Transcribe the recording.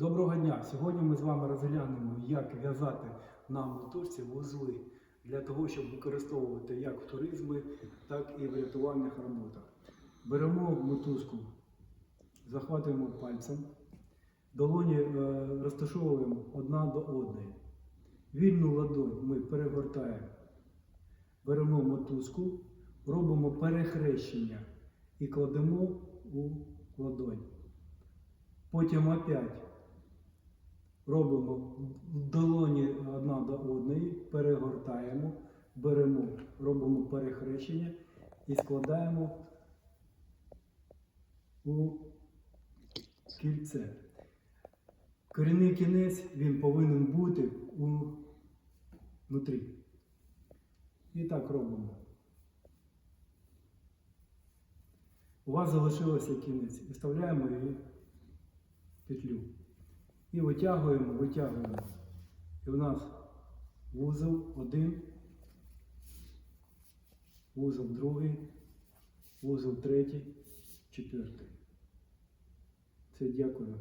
Доброго дня! Сьогодні ми з вами розглянемо, як в'язати на мотузці вузли для того, щоб використовувати як в туризмі, так і в рятувальних роботах. Беремо мотузку, захватуємо пальцем, долоні е, розташовуємо одна до одної. Вільну ладонь ми перегортаємо, беремо мотузку, робимо перехрещення і кладемо у ладонь. Потім опять робимо долоні одна до одної, перегортаємо, беремо, робимо перехрещення і складаємо у кільце. Корінний кінець він повинен бути у внутрі. І так робимо. У вас залишилося кінець. Виставляємо її в петлю. І витягуємо, витягуємо. І у нас вузол один, вузол другий, вузол третій, четвертий. Це дякую.